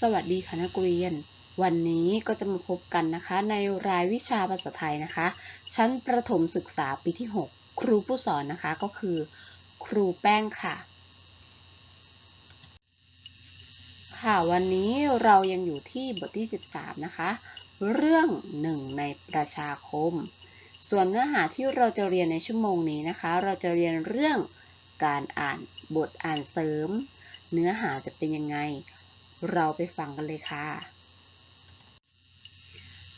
สวัสดีค่ะนักเรียน วันนี้ก็จะมาพบกันนะคะ ในรายวิชาภาษาไทยนะคะ ชั้นประถมศึกษาปีที่ 6 ครูผู้สอนนะคะก็คือ ครูแป้งค่ะ ค่ะวันนี้เรายังอยู่ที่บทที่ 13 นะคะ เรื่องหนึ่งในประชาคม ส่วนเนื้อหาที่เราจะเรียนในชั่วโมงนี้นะคะ เราจะเรียนเรื่องการอ่านบทอ่านเสริม เนื้อหาจะเป็นยังไง เราไปฟังกันเลยค่ะ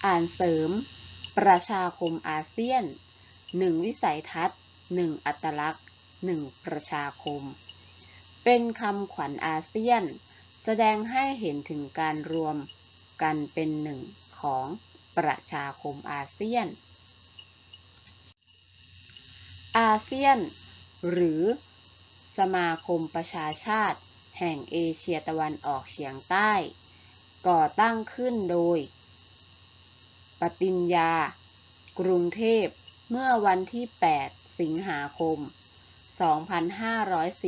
อ่านเสริม ประชาคมอาเซียน 1 วิสัยทัศน์ 1 อัตลักษณ์ 1 ประชาคม เป็นคำขวัญอาเซียน แสดงให้เห็นถึงการรวมกันเป็นหนึ่งของประชาคมอาเซียน อาเซียน หรือสมาคมประชาชาติ แห่งเอเชียตะวันออกเฉียงใต้ ก่อตั้งขึ้นโดยปฏิญญา กรุงเทพ เมื่อวันที่ 8 สิงหาคม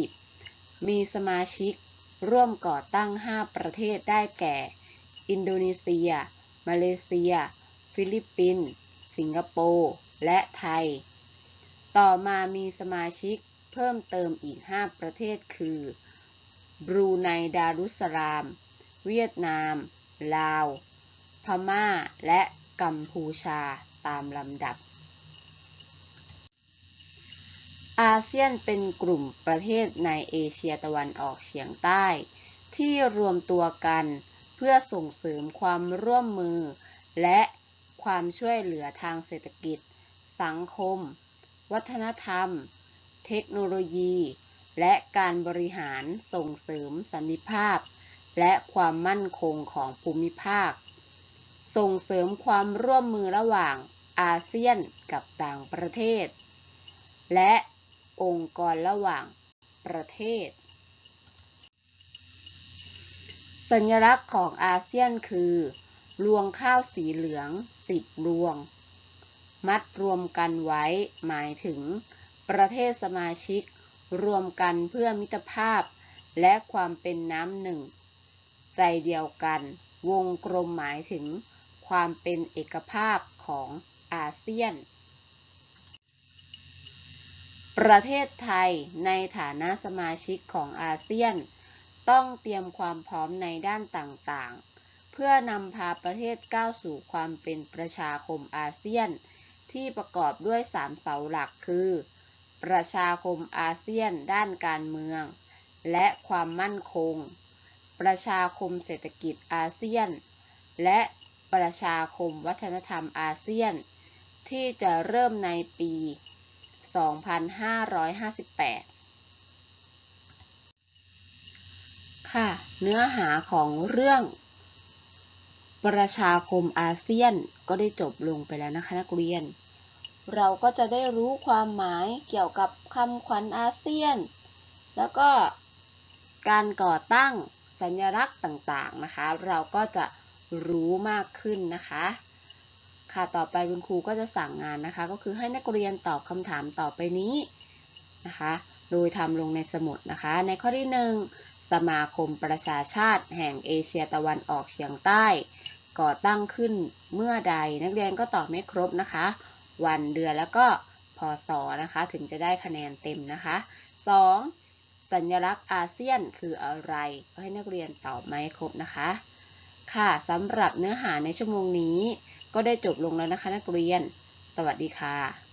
2510 มีสมาชิกร่วมก่อตั้ง 5 ประเทศได้แก่ อินโดนีเซีย มาเลเซีย ฟิลิปปินส์ สิงคโปร์ และไทย ต่อมามีสมาชิกเพิ่มเติมอีก 5 ประเทศคือ บรูไนดารุสลาม เวียดนาม ลาว พม่า และกัมพูชาตามลำดับ อาเซียนเป็นกลุ่มประเทศในเอเชียตะวันออกเฉียงใต้ ที่รวมตัวกันเพื่อส่งเสริมความร่วมมือ และความช่วยเหลือทางเศรษฐกิจ สังคม วัฒนธรรม เทคโนโลยี และการบริหารส่งเสริมสันติภาพ และความมั่นคงของภูมิภาค ส่งเสริมความร่วมมือระหว่างอาเซียนกับต่างประเทศ และองค์กรระหว่างประเทศ สัญลักษณ์ของอาเซียนคือ รวงข้าวสีเหลือง10รวง มัดรวมกันไว้หมายถึงประเทศสมาชิก รวมกันเพื่อมิตรภาพ และความเป็นน้ำหนึ่ง ใจเดียวกัน วงกลมหมายถึง ความเป็นเอกภาพของอาเซียน ประเทศไทยในฐานะสมาชิกของอาเซียน ต้องเตรียมความพร้อมในด้านต่างๆ เพื่อนำพาประเทศก้าวสู่ความเป็นประชาคมอาเซียน ที่ประกอบด้วยสามเสาหลักคือ ประชาคมอาเซียนด้านการเมือง และความมั่นคง ประชาคมเศรษฐกิจอาเซียน และประชาคมวัฒนธรรมอาเซียน ที่จะเริ่มในปี 2558 ค่ะ เนื้อหาของเรื่อง ประชาคมอาเซียนก็ได้จบลงไปแล้วนะคะนักเรียน เราก็จะได้รู้ความหมายเกี่ยวกับคำขวัญอาเซียน แล้วก็การก่อตั้งสัญลักษณ์ต่างๆนะคะ เราก็จะรู้มากขึ้นนะคะ ค่ะต่อไปคุณครูก็จะสั่งงานนะคะ ก็คือให้นักเรียนตอบคำถามต่อไปนี้นะคะ โดยทำลงในสมุดนะคะ ในข้อที่1สมาคมประชาชาติแห่งเอเชียตะวันออกเฉียงใต้ ก่อตั้งขึ้นเมื่อใดนักเรียนก็ตอบไม่ครบนะคะ วันเดือนแล้วก็พศนะคะ ถึงจะได้คะแนนเต็มนะคะ 2. สัญลักษณ์อาเซียนคืออะไรก็ให้นักเรียนตอบไม่ครบนะคะ ค่ะสำหรับเนื้อหาในชั่วโมงนี้ ก็ได้จบลงแล้วนะคะนักเรียน สวัสดีค่ะ